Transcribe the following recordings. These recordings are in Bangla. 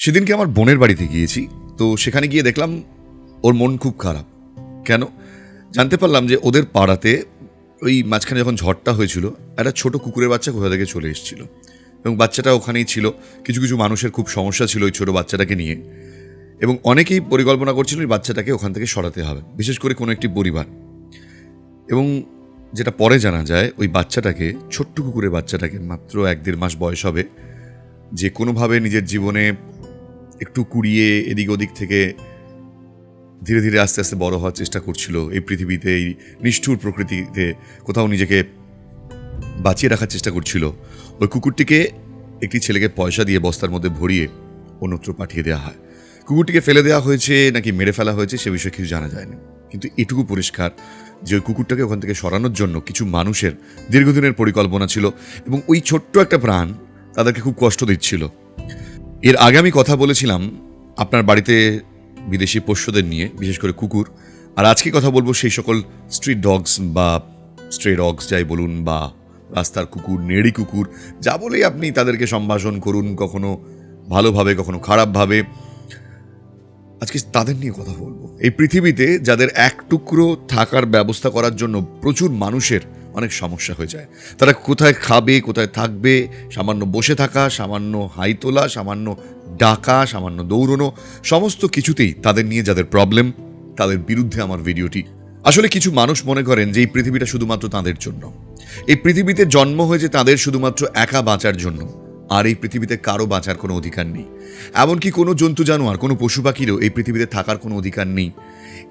সেদিনকে আমার বোনের বাড়িতে গিয়েছি, তো সেখানে গিয়ে দেখলাম ওর মন খুব খারাপ। কেন? জানতে পারলাম যে ওদের পাড়াতে ওই মাঝখানে যখন ঝড়টা হয়েছিল, একটা ছোট কুকুরের বাচ্চা কোথা থেকে চলে এসেছিল। এবং বাচ্চাটা ওখানেই ছিল, কিছু কিছু মানুষের খুব সমস্যা ছিল ওই ছোট বাচ্চাটাকে নিয়ে। এবং অনেকেই পরিকল্পনা করছিল ওই বাচ্চাটাকে ওখান থেকে সরাতে হবে, বিশেষ করে কোনো একটি পরিবার। এবং যেটা পরে জানা যায়, ওই বাচ্চাটাকে, ছোট্ট কুকুরের বাচ্চাটাকে মাত্র এক দেড় মাস বয়স হবে, যে কোনোভাবে নিজের জীবনে একটু কুড়িয়ে এদিক ওদিক থেকে ধীরে ধীরে আস্তে আস্তে বড় হওয়ার চেষ্টা করছিল এই পৃথিবীতে, এই নিষ্ঠুর প্রকৃতিতে। কোথাও নিজেকে বাঁচিয়ে রাখার চেষ্টা করছিল। ওই কুকুরটিকে একটি ছেলেকে পয়সা দিয়ে বস্তার মধ্যে ভরিয়ে অন্যত্র পাঠিয়ে দেওয়া হয়। কুকুরটিকে ফেলে দেওয়া হয়েছে নাকি মেরে ফেলা হয়েছে সে বিষয়ে কিছু জানা যায়নি। কিন্তু এটুকু পরিষ্কার যে ওই কুকুরটাকে ওখান থেকে সরানোর জন্য কিছু মানুষের দীর্ঘদিনের পরিকল্পনা ছিল এবং ওই ছোট্ট একটা প্রাণ তাদেরকে খুব কষ্ট দিচ্ছিল। এর আগে আমি কথা বলেছিলাম আপনার বাড়িতে বিদেশি পোষ্যদের নিয়ে, বিশেষ করে কুকুর। আর আজকে কথা বলব সেই সকল স্ট্রিট ডগস বা স্ট্রে ডগস যাই বলুন বা রাস্তার কুকুর, নেড়ি কুকুর, যা বলেই আপনি তাদেরকে সম্ভাষণ করুন কখনো ভালোভাবে, কখনো খারাপভাবে। আজকে তাদের নিয়ে কথা বলব। এই পৃথিবীতে যাদের এক টুকরো থাকার ব্যবস্থা করার জন্য প্রচুর মানুষের অনেক সমস্যা হয়ে যায়। তারা কোথায় খাবে, কোথায় থাকবে, সামান্য বসে থাকা, সামান্য হাই তোলা, সামান্য ডাকা, সামান্য দৌড়নো, সমস্ত কিছুতেই তাদের নিয়ে যাদের প্রবলেম তাদের বিরুদ্ধে আমার ভিডিওটি। আসলে কিছু মানুষ মনে করেন যে এই পৃথিবীটা শুধুমাত্র তাদের জন্য। এই পৃথিবীতে জন্ম হয়েছে তাদের শুধুমাত্র একা বাঁচার জন্য, আর এই পৃথিবীতে কারও বাঁচার কোনো অধিকার নেই। এমনকি কোনো জন্তু, জানোয়ার, কোনো পশু পাখিরও এই পৃথিবীতে থাকার কোনো অধিকার নেই।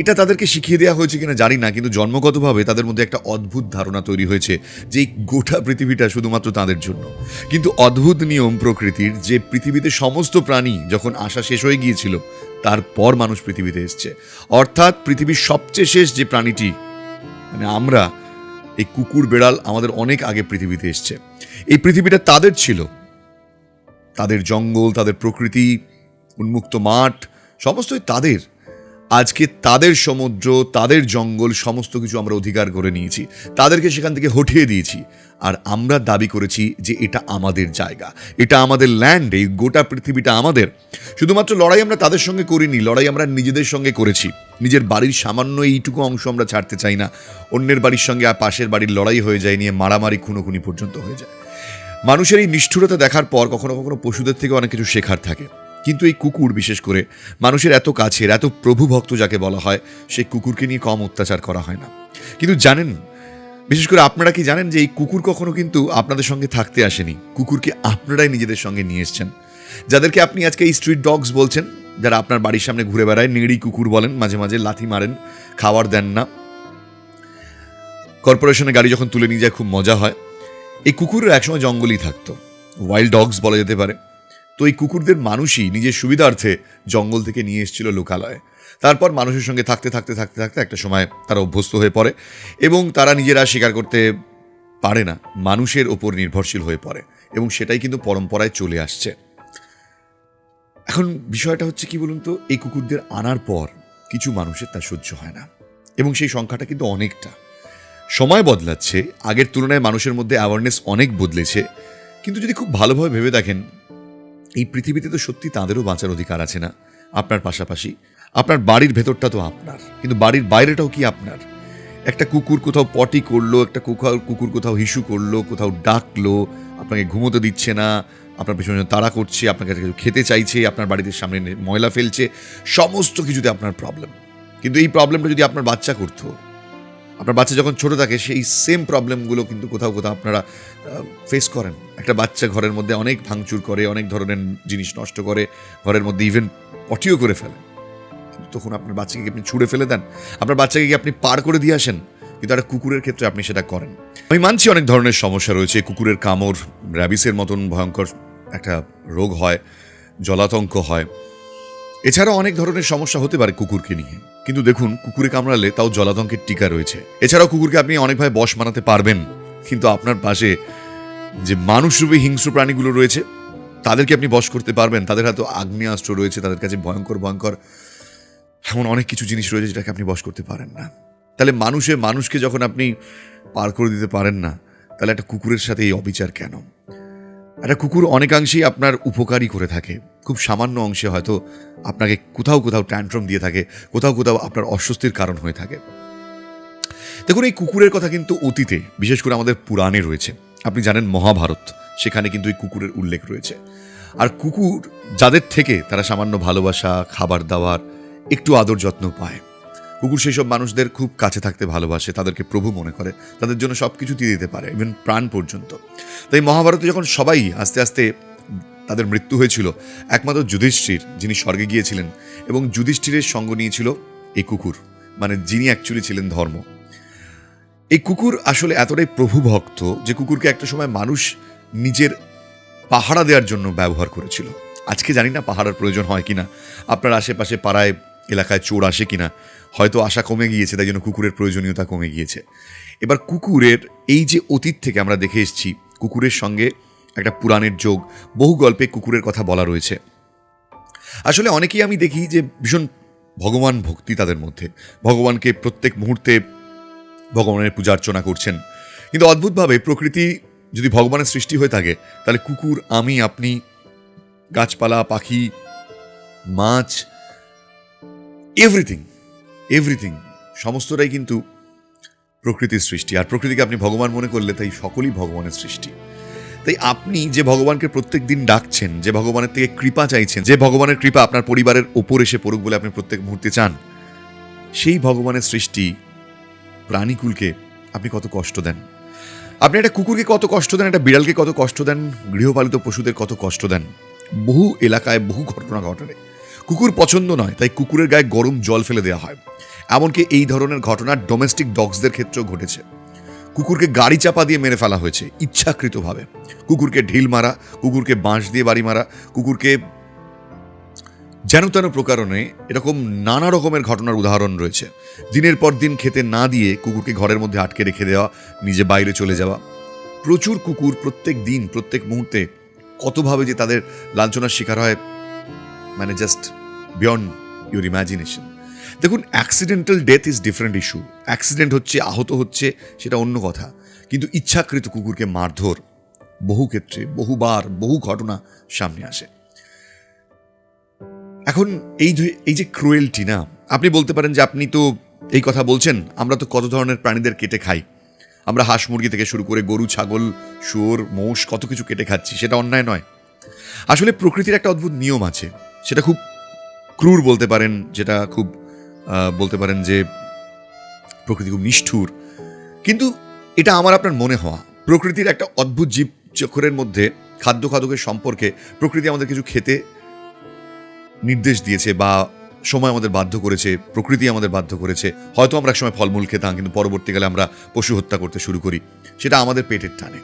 এটা তাদেরকে শিখিয়ে দেওয়া হয়েছে কিনা জানি না, কিন্তু জন্মগতভাবে তাদের মধ্যে একটা অদ্ভুত ধারণা তৈরি হয়েছে যে গোটা পৃথিবীটা শুধুমাত্র তাদের জন্য। কিন্তু অদ্ভুত নিয়ম প্রকৃতির যে পৃথিবীতে সমস্ত প্রাণী যখন আসা শেষ হয়ে গিয়েছিল, তারপর মানুষ পৃথিবীতে এসছে। অর্থাৎ পৃথিবীর সবচেয়ে শেষ যে প্রাণীটি মানে আমরা, এই কুকুর, বেড়াল আমাদের অনেক আগে পৃথিবীতে এসছে। এই পৃথিবীটা তাদের ছিল। তাদের জঙ্গল, তাদের প্রকৃতি, উন্মুক্ত মাঠ, সমস্তই তাদের। আজকে তাদের সমুদ্র, তাদের জঙ্গল, সমস্ত কিছু আমরা অধিকার করে নিয়েছি। তাদেরকে সেখান থেকে হঠিয়ে দিয়েছি। আর আমরা দাবি করেছি যে এটা আমাদের জায়গা। এটা আমাদের ল্যান্ড এই গোটা পৃথিবীটা আমাদের। শুধুমাত্র লড়াই আমরা তাদের সঙ্গে করিনি, লড়াই আমরা নিজেদের সঙ্গে করেছি। নিজের বাড়ির সামান্য এইটুকু অংশ আমরা ছাড়তে চাই না। অন্যের বাড়ির সঙ্গে আর পাশের বাড়ির লড়াই হয়ে যায় নিয়ে মারামারি খুনোখুনি পর্যন্ত হয়ে যায়। মানুষের এই নিষ্ঠুরতা দেখার পর কখনো কখনো পশুদের থেকে অনেক কিছু শেখার থাকে। কিন্তু এই কুকুর, বিশেষ করে মানুষের এত কাছের, এত প্রভু ভক্ত যাকে বলা হয়, সেই কুকুরকে নিয়ে কম অত্যাচার করা হয় না। কিন্তু জানেন, বিশেষ করে আপনারা কি জানেন যে এই কুকুর কখনো কিন্তু আপনাদের সঙ্গে থাকতে আসেনি? কুকুরকে আপনারাই নিজেদের সঙ্গে নিয়ে এসছেন। যাদেরকে আপনি আজকে এই স্ট্রিট ডগস বলছেন, যারা আপনার বাড়ির সামনে ঘুরে বেড়ায়, নেড়ি কুকুর বলেন, মাঝে মাঝে লাথি মারেন খাবার দেন না। কর্পোরেশনের গাড়ি যখন তুলে নিয়ে যায়, খুব মজা হয়। এই কুকুরের একসময় জঙ্গলই থাকতো। ওয়াইল্ড ডগস বলা যেতে পারে। তো এই কুকুরদের মানুষই নিজের সুবিধার্থে জঙ্গল থেকে নিয়ে এসেছিল লোকালয়ে। তারপর মানুষের সঙ্গে থাকতে থাকতে থাকতে থাকতে একটা সময় তারা অভ্যস্ত হয়ে পড়ে এবং তারা নিজেরা স্বীকার করতে পারে না। মানুষের ওপর নির্ভরশীল হয়ে পড়ে এবং সেটাই কিন্তু পরম্পরায় চলে আসছে। এখন বিষয়টা হচ্ছে কি বলুন তো, এই কুকুরদের আনার পর কিছু মানুষের তা সহ্য হয় না এবং সেই সংখ্যাটা কিন্তু অনেকটা। সময় বদলাচ্ছে, আগের তুলনায় মানুষের মধ্যে অ্যাওয়ারনেস অনেক বদলেছে। কিন্তু যদি খুব ভালোভাবে ভেবে দেখেন এই পৃথিবীতে তো সত্যি তাদেরও বাঁচার অধিকার আছে না। আপনার পাশাপাশি, আপনার বাড়ির ভেতরটা তো আপনার, কিন্তু বাড়ির বাইরেটাও কি আপনার? একটা কুকুর কোথাও পটি করল, একটা কুকুর কুকুর কোথাও হিসু করল, কোথাও ডাকলো, আপনাকে ঘুমোতে দিচ্ছে না, আপনার পেছনে তাড়া করছে, আপনার কাছে খেতে চাইছে, আপনার বাড়িতে সামনে ময়লা ফেলছে, সমস্ত কিছুতে আপনার প্রবলেম কিন্তু এই প্রবলেমটা যদি আপনার বাচ্চা করতো আপনার বাচ্চা যখন ছোট থাকে, সেই সেম প্রবলেমগুলো কিন্তু কোথাও কোথাও আপনারা ফেস করেন। একটা বাচ্চা ঘরের মধ্যে অনেক ভাঙচুর করে, অনেক ধরনের জিনিস নষ্ট করে, ঘরের মধ্যে ইভেন পটিও করে ফেলে। তখন আপনার বাচ্চাকে আপনি ছুঁড়ে ফেলে দেন? আপনার বাচ্চাকে কি আপনি পার করে দিয়ে আসেন? কিন্তু একটা কুকুরের ক্ষেত্রে আপনি সেটা করেন। আমি মানছি অনেক ধরনের সমস্যা রয়েছে। কুকুরের কামড় র্যাবিসের মতন ভয়ঙ্কর একটা রোগ হয়, জলাতঙ্ক হয়। এছাড়াও অনেক ধরনের সমস্যা হতে পারে কুকুরকে নিয়ে। কিন্তু দেখুন, কুকুরে কামড়ালে তাও জলাতঙ্কের টিকা রয়েছে। এছাড়াও কুকুরকে আপনি অনেকভাবে বশ মানাতে পারবেন। কিন্তু আপনার পাশে যে মানুষরূপী হিংস্র প্রাণীগুলো রয়েছে, তাদেরকে আপনি বশ করতে পারবেন। তাদের হাতে আগ্নেয়াস্ত্র রয়েছে, তাদের কাছে ভয়ঙ্কর ভয়ঙ্কর এমন অনেক কিছু জিনিস রয়েছে যেটাকে আপনি বশ করতে পারেন না। তাহলে মানুষে, মানুষকে যখন আপনি পার করে দিতে পারেন না, তাহলে একটা কুকুরের সাথে এই অবিচার কেন? একটা কুকুর অনেকাংশেই আপনার উপকারই করে থাকে। খুব সামান্য অংশে হয়তো আপনাকে কোথাও কোথাও ট্যান্ট্রম দিয়ে থাকে, কোথাও কোথাও আপনার অস্বস্তির কারণ হয়ে থাকে। দেখুন, এই কুকুরের কথা কিন্তু অতীতে, বিশেষ করে আমাদের পুরাণে রয়েছে। আপনি জানেন মহাভারত, সেখানে কিন্তু এই কুকুরের উল্লেখ রয়েছে। আর কুকুর যাদের থেকে তারা সামান্য ভালোবাসা, খাবার দাবার, একটু আদর যত্ন পায়। কুকুর সেই সব মানুষদের খুব কাছে থাকতে ভালোবাসে, তাদেরকে প্রভু মনে করে, তাদের জন্য সব কিছু দিয়ে দিতে পারে ইভেন প্রাণ পর্যন্ত। তাই মহাভারতে যখন সবাই আস্তে আস্তে তাদের মৃত্যু হয়েছিল একমাত্র যুধিষ্ঠির যিনি স্বর্গে গিয়েছিলেন এবং যুধিষ্ঠিরের সঙ্গ নিয়েছিল এই কুকুর মানে যিনি অ্যাকচুয়ালি ছিলেন ধর্ম। এই কুকুর আসলে এতটাই প্রভু ভক্ত যে কুকুরকে একটা সময় মানুষ নিজের পাহারা দেওয়ার জন্য ব্যবহার করেছিল। আজকে জানি না পাহারার প্রয়োজন হয় কিনা, আপনার আশেপাশে পাড়ায়, এলাকায় চোর আসে কিনা, হয়তো আশা কমে গিয়েছে, তাই জন্য কুকুরের প্রয়োজনীয়তা কমে গিয়েছে। এবার কুকুরের, এই যে অতীত থেকে আমরা দেখে এসেছি, কুকুরের সঙ্গে একটা পুরাণের যোগ, বহু গল্পে কুকুরের কথা বলা রয়েছে। আসলে অনেকেই আমি দেখি যে ভীষণ ভগবান ভক্তি তাদের মধ্যে। ভগবানকে প্রত্যেক মুহূর্তে ভগবানের পূজা অর্চনা করছেন। কিন্তু অদ্ভুতভাবে প্রকৃতি যদি ভগবানের সৃষ্টি হয়ে থাকে, তাহলে কুকুর, আমি, আপনি, গাছপালা, পাখি, মাছ এভরিথিং এভরিথিং সমস্তটাই কিন্তু প্রকৃতির সৃষ্টি। আর প্রকৃতিকে আপনি ভগবান মনে করলে তাই সকলই ভগবানের সৃষ্টি। তাই আপনি যে ভগবানকে প্রত্যেক দিন ডাকছেন, যে ভগবানের থেকে কৃপা চাইছেন, যে ভগবানের কৃপা আপনার পরিবারের ওপর এসে পড়ুক বলে আপনি প্রত্যেক মুহূর্তে চান, সেই ভগবানের সৃষ্টি প্রাণীকুলকে আপনি কত কষ্ট দেন। আপনি একটা কুকুরকে কত কষ্ট দেন, একটা বিড়ালকে কত কষ্ট দেন, গৃহপালিত পশুদের কত কষ্ট দেন। বহু এলাকায় বহু ঘটনা ঘটে। কুকুর পছন্দ নয়, তাই কুকুরের গায়ে গরম জল ফেলে দেওয়া হয়। এমনকি এই ধরনের ঘটনা ডোমেস্টিক ডগসদের ক্ষেত্রেও ঘটেছে। কুকুরকে গাড়ি চাপা দিয়ে মেরে ফেলা হয়েছে, ইচ্ছাকৃতভাবে। কুকুরকে ঢিল মারা, কুকুরকে বাঁশ দিয়ে বাড়ি মারা, কুকুরকে যেন তেন প্রকারণে এরকম নানা রকমের ঘটনার উদাহরণ রয়েছে। দিনের পর দিন খেতে না দিয়ে কুকুরকে ঘরের মধ্যে আটকে রেখে দেওয়া, নিজে বাইরে চলে যাওয়া। প্রচুর কুকুর প্রত্যেক দিন, প্রত্যেক মুহূর্তে কতভাবে যে তাদের লাঞ্ছনার শিকার হয় মানে জাস্ট বিয়ন্ড ইউর ইমাজিনেশন দেখুন accidental death is different issue accident হচ্ছে, আহত হচ্ছে, সেটা অন্য কথা। কিন্তু ইচ্ছাকৃত কুকুরকে মারধর বহু ক্ষেত্রে, বহুবার, বহু ঘটনা সামনে আসে। এখন এই এই যে ক্রুয়েলটি না, আপনি বলতে পারেন যে আপনি তো এই কথা বলছেন, আমরা তো কত ধরনের প্রাণীদের কেটে খাই। আমরা হাঁস মুরগি থেকে শুরু করে গরু, ছাগল, শুয়োর, মোষ, কত কিছু কেটে খাচ্ছি, সেটা অন্যায় নয়। আসলে প্রকৃতির একটা অদ্ভুত নিয়ম আছে, সেটা খুব ক্রুর বলতে পারেন, যেটা খুব বলতে পারেন যে প্রকৃতি খুব নিষ্ঠুর। কিন্তু এটা আমার আপনার মনে হওয়া। প্রকৃতির একটা অদ্ভুত জীব চক্ষরের মধ্যে, খাদ্য খাদকের সম্পর্কে প্রকৃতি আমাদের কিছু খেতে নির্দেশ দিয়েছে বা সময় আমাদের বাধ্য করেছে, প্রকৃতি আমাদের বাধ্য করেছে। হয়তো আমরা একসময় ফলমূল খেতাম, কিন্তু পরবর্তীকালে আমরা পশু হত্যা করতে শুরু করি। সেটা আমাদের পেটের টানে।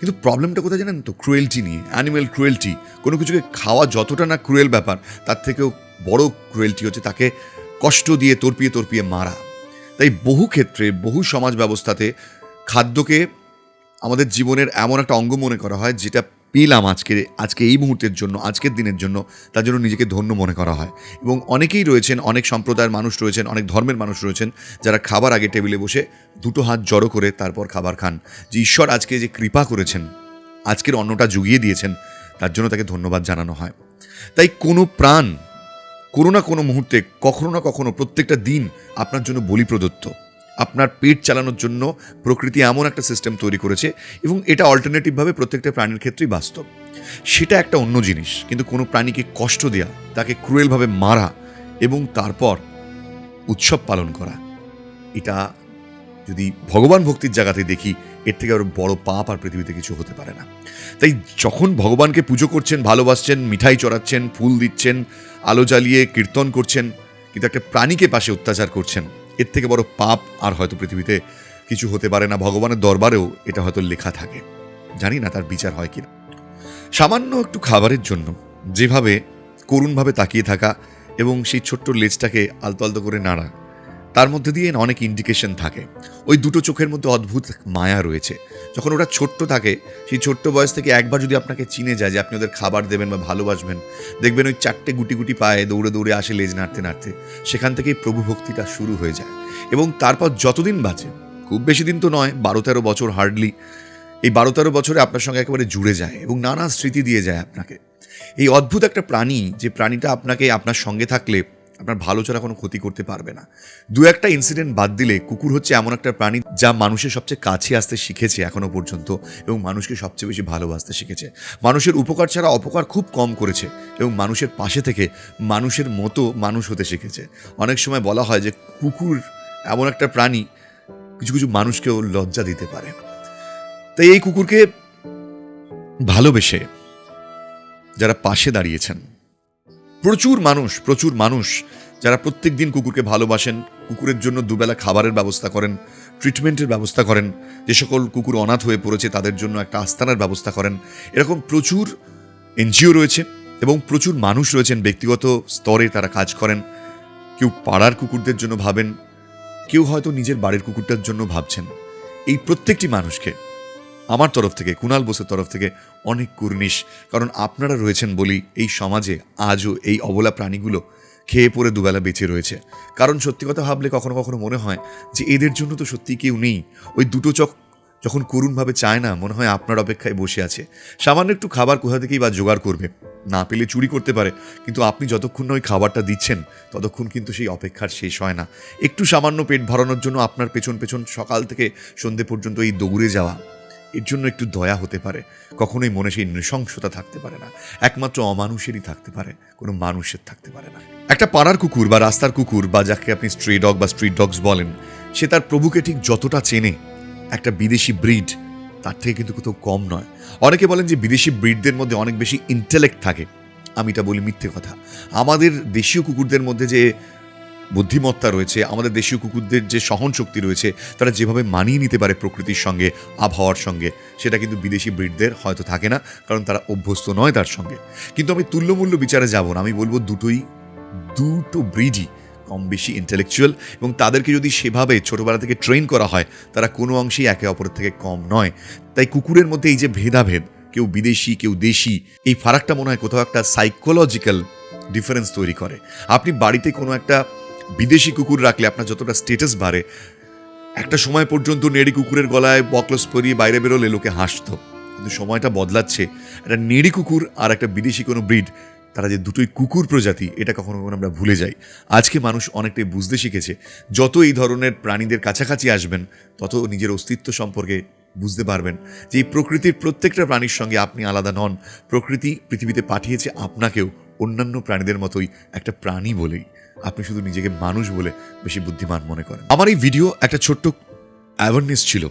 কিন্তু প্রবলেমটা কোথায় জানেন তো? ক্রুয়েলটি নিয়ে। অ্যানিমেল ক্রুয়েলটি কোনো কিছুকে খাওয়া যতটা না ক্রুয়েল ব্যাপার, তার থেকেও বড় ক্রুয়েলটি হচ্ছে তাকে কষ্ট দিয়ে তর্পিয়ে তর্পিয়ে মারা। তাই বহু ক্ষেত্রে, বহু সমাজ ব্যবস্থাতে খাদ্যকে আমাদের জীবনের এমন একটা অঙ্গ মনে করা হয়, যেটা পেলাম আজকে আজকে এই মুহূর্তের জন্য, আজকের দিনের জন্য, তার জন্য নিজেকে ধন্য মনে করা হয়। এবং অনেকেই রয়েছেন, অনেক সম্প্রদায়ের মানুষ রয়েছেন, অনেক ধর্মের মানুষ রয়েছেন, যারা খাবার আগে টেবিলে বসে দুটো হাত জড়ো করে তারপর খাবার খান। যে ঈশ্বর আজকে যে কৃপা করেছেন, আজকের অন্নটা জুগিয়ে দিয়েছেন, তার জন্য তাকে ধন্যবাদ জানানো হয়। তাই কোনো প্রাণ কোনো না কোনো মুহূর্তে কখনো না কখনো প্রত্যেকটা দিন আপনার জন্য বলি প্রদত্ত। আপনার পেট চালানোর জন্য প্রকৃতি এমন একটা সিস্টেম তৈরি করেছে এবং এটা অল্টারনেটিভভাবে প্রত্যেকটা প্রাণীর ক্ষেত্রেই বাস্তব। সেটা একটা অন্য জিনিস, কিন্তু কোনো প্রাণীকে কষ্ট দেওয়া তাকে ক্রুয়েলভাবে মারা এবং তারপর উৎসব পালন করা, এটা যদি ভগবান ভক্তির জায়গাতে দেখি এর থেকে আরও বড় পাপ আর পৃথিবীতে কিছু হতে পারে না। তাই যখন ভগবানকে পুজো করছেন, ভালোবাসছেন, মিঠাই চড়াচ্ছেন, ফুল দিচ্ছেন, আলো জ্বালিয়ে কীর্তন করছেন, কিন্তু একটা প্রাণীকে পাশে অত্যাচার করছেন, এর থেকে বড় পাপ আর হয়তো পৃথিবীতে কিছু হতে পারে না। ভগবানের দরবারেও এটা হয়তো লেখা থাকে। জানি না তার বিচার হয় কিনা। সামান্য একটু খাবারের জন্য, যেভাবে করুণভাবে তাকিয়ে থাকা এবং সেই ছোট্ট লেজটাকে আলতো আলতো করে নাড়া তার মধ্যে দিয়ে অনেক ইন্ডিকেশন থাকে। ওই দুটো চোখের মধ্যে অদ্ভুত মায়া রয়েছে। যখন ওরা ছোট্ট থাকে, সেই ছোট্ট বয়স থেকে একবার যদি আপনাকে চিনে যায় যে আপনি ওদের খাবার দেবেন বা ভালোবাসবেন, দেখবেন ওই চারটে গুটি গুটি পায়ে দৌড়ে দৌড়ে আসে লেজ নাড়তে নাড়তে। সেখান থেকেই প্রভু ভক্তিটা শুরু হয়ে যায়। এবং তারপর যতদিন বাঁচে, খুব বেশি দিন তো নয়, বারো তেরো বছর হার্ডলি এই বারো তেরো বছরে আপনার সঙ্গে একেবারে জুড়ে যায় এবং নানা স্মৃতি দিয়ে যায় আপনাকে। এই অদ্ভুত একটা প্রাণী, যে প্রাণীটা আপনাকে আপনার সঙ্গে থাকলে আপনার ভালো ছাড়া কোনো ক্ষতি করতে পারবে না। দু একটা ইনসিডেন্ট বাদ দিলে কুকুর হচ্ছে এমন একটা প্রাণী যা মানুষের সবচেয়ে কাছে আসতে শিখেছে এখনও পর্যন্ত এবং মানুষকে সবচেয়ে বেশি ভালোবাসতে শিখেছে। মানুষের উপকার ছাড়া অপকার খুব কম করেছে এবং মানুষের পাশে থেকে মানুষের মতো মানুষ হতে শিখেছে। অনেক সময় বলা হয় যে কুকুর এমন একটা প্রাণী কিছু কিছু মানুষকেও লজ্জা দিতে পারে। তাই এই কুকুরকে ভালোবেসে যারা পাশে দাঁড়িয়েছেন প্রচুর মানুষ প্রচুর মানুষ যারা প্রত্যেক দিন কুকুরকে ভালোবাসেন, কুকুরের জন্য দুবেলা খাবারের ব্যবস্থা করেন ট্রিটমেন্টের ব্যবস্থা করেন, যে সকল কুকুর অনাথ হয়ে পড়েছে তাদের জন্য একটা আস্তানার ব্যবস্থা করেন। এরকম প্রচুর এনজিও রয়েছে এবং প্রচুর মানুষ রয়েছেন, ব্যক্তিগত স্তরে তারা কাজ করেন। কেউ পাড়ার কুকুরদের জন্য ভাবেন, কেউ হয়তো নিজের বাড়ির কুকুরটার জন্য ভাবছেন। এই প্রত্যেকটি মানুষকে আমার তরফ থেকে কুণাল বোসের তরফ থেকে অনেক কুর্নিশ। কারণ আপনারা রয়েছেন বলি এই সমাজে আজও এই অবলা প্রাণীগুলো খেয়ে পরে দুবেলা বেঁচে রয়েছে। কারণ সত্যি কথা ভাবলে কখনো কখনো মনে হয় যে এদের জন্য তো সত্যি কেউ নেই। ওই দুটো চোখ যখন করুণভাবে চায় না, মনে হয় আপনার অপেক্ষায় বসে আছে। সামান্য একটু খাবার কোথা থেকেই বা জোগাড় করবে, না পেলে চুরি করতে পারে। কিন্তু আপনি যতক্ষণ না ওই খাবারটা দিচ্ছেন, ততক্ষণ কিন্তু সেই অপেক্ষার শেষ হয় না। একটু সামান্য পেট ভরানোর জন্য আপনার পেছন পেছন সকাল থেকে সন্ধে পর্যন্ত এই দৌড়ে যাওয়া এর জন্য একটু দয়া হতে পারে। কখনোই মনে সেই নৃশংসতা থাকতে পারে না। একমাত্র অমানুষেরই থাকতে পারে, কোনো মানুষের থাকতে পারে না। একটা পাড়ার কুকুর বা রাস্তার কুকুর বা যাকে আপনি স্ট্রি ডগ বা স্ট্রিট ডগস বলেন, সে তার প্রভুকে ঠিক যতটা চেনে, একটা বিদেশি ব্রিড তার থেকে কিন্তু কোথাও কম নয়। অনেকে বলেন যে বিদেশি ব্রিডদের মধ্যে অনেক বেশি ইন্টেলেক্ট থাকে। আমি এটা বলি মিথ্যে কথা। আমাদের দেশীয় কুকুরদের মধ্যে যে বুদ্ধিমত্তা রয়েছে, আমাদের দেশীয় কুকুরদের যে সহন শক্তি রয়েছে, তারা যেভাবে মানিয়ে নিতে পারে প্রকৃতির সঙ্গে, আবহাওয়ার সঙ্গে, সেটা কিন্তু বিদেশি ব্রিডদের হয়তো থাকে না, কারণ তারা অভ্যস্ত নয় তার সঙ্গে। কিন্তু আমি তুল্যমূল্য বিচারে যাব না, আমি বলব দুটোই, দুটো ব্রিডই কম বেশি ইন্টেলেকচুয়াল এবং তাদেরকে যদি সেভাবে ছোটোবেলা থেকে ট্রেন করা হয়, তারা কোনো অংশেই একে অপরের থেকে কম নয়। তাই কুকুরের মধ্যে এই যে ভেদাভেদ, কেউ বিদেশি, কেউ দেশি, এই ফারাকটা মনে হয় কোথাও একটা সাইকোলজিক্যাল ডিফারেন্স তৈরি করে। আপনি বাড়িতে কোনো একটা বিদেশি কুকুর রাখলে আপনার যতটা স্টেটাস বাড়ে, একটা সময় পর্যন্ত নেড়ি কুকুরের গলায় বকলস পরিয়ে বাইরে বেরোলে লোকে হাসতো। কিন্তু সময়টা বদলাচ্ছে। একটা নেড়ি কুকুর আর একটা বিদেশি কোনো ব্রিড তারা যে দুটোই কুকুর প্রজাতি, এটা কখনো কখনো আমরা ভুলে যাই। আজকে মানুষ অনেকটাই বুঝতে শিখেছে, যত এই ধরনের প্রাণীদের কাছাকাছি আসবেন, তত নিজের অস্তিত্ব সম্পর্কে বুঝতে পারবেন যে এই প্রকৃতির প্রত্যেকটা প্রাণীর সঙ্গে আপনি আলাদা নন। প্রকৃতি পৃথিবীতে পাঠিয়েছে আপনাকেও, অন্যান্য প্রাণীদের মতোই একটা প্রাণী বলেই। আপনি শুধু নিজেকে মানুষ বলে বেশি বুদ্ধিমান মনে করেন। আমার এই ভিডিও একটা ছোট্ট অ্যাওয়ারনেস ছিল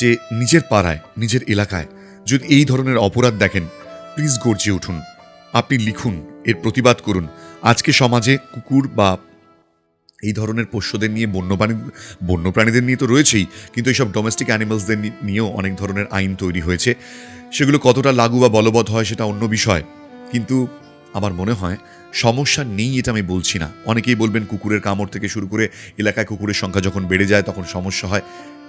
যে নিজের পাড়ায়, নিজের এলাকায় যদি এই ধরনের অপরাধ দেখেন প্লিজ গর্জে উঠুন। আপনি লিখুন, এর প্রতিবাদ করুন। আজকে সমাজে কুকুর বা এই ধরনের পোষ্যদের নিয়ে, বন্যপ্রাণী বন্যপ্রাণীদের নিয়ে তো রয়েছেই, কিন্তু এইসব ডোমেস্টিক অ্যানিমালসদের নিয়েও অনেক ধরনের আইন তৈরি হয়েছে। সেগুলো কতটা লাগু বা বলবৎ হয় সেটা অন্য বিষয়। কিন্তু আমার মনে হয় সমস্যা নেই, এটা আমি বলছি না। অনেকেই বলবেন কুকুরের কামড় থেকে শুরু করে এলাকায় কুকুরের সংখ্যা যখন বেড়ে যায়, তখন সমস্যা হয়।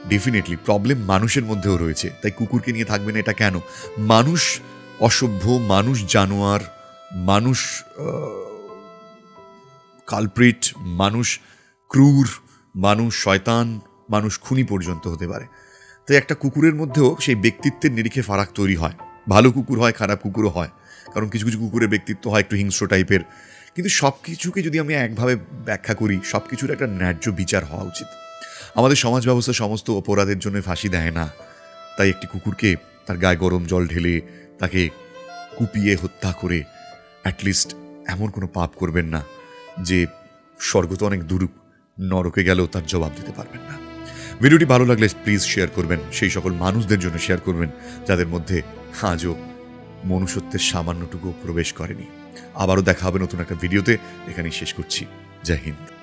ডেফিনেটলি প্রবলেম মানুষের মধ্যেও রয়েছে। তাই কুকুরকে নিয়ে থাকবে না এটা কেন? মানুষ অসভ্য, মানুষ জানোয়ার, মানুষ কালপ্রিট মানুষ ক্রূর, মানুষ শয়তান, মানুষ খুনি পর্যন্ত হতে পারে। তাই একটা কুকুরের মধ্যেও সেই ব্যক্তিত্বের নিরিখে ফারাক তৈরি হয়। ভালো কুকুর হয়, খারাপ কুকুরও হয়। কারণ কিছু কিছু কুকুরের ব্যক্তিত্ব হয় একটু হিংস্র টাইপের। কিন্তু সব কিছুকে যদি আমি একভাবে ব্যাখ্যা করি সব কিছুর একটা ন্যায্য বিচার হওয়া উচিত। আমাদের সমাজ ব্যবস্থা সমস্ত অপরাধের জন্য ফাঁসি দেয় না। তাই একটি কুকুরকে তার গায়ে গরম জল ঢেলে তাকে কুপিয়ে হত্যা করে অ্যাটলিস্ট এমন কোনো পাপ করবেন না, যে স্বর্গ তো অনেক দূর নরকে গেলেও তার জবাব দিতে পারবেন না। ভিডিওটি ভালো লাগলে প্লিজ শেয়ার করবেন। সেই সকল মানুষদের জন্য শেয়ার করবেন, যাদের মধ্যে আজও মনুষ্যত্বের সামান্যটুকু প্রবেশ করেনি। আবারও দেখা হবে নতুন একটা ভিডিওতে। এখানেই শেষ করছি। জয় হিন্দ।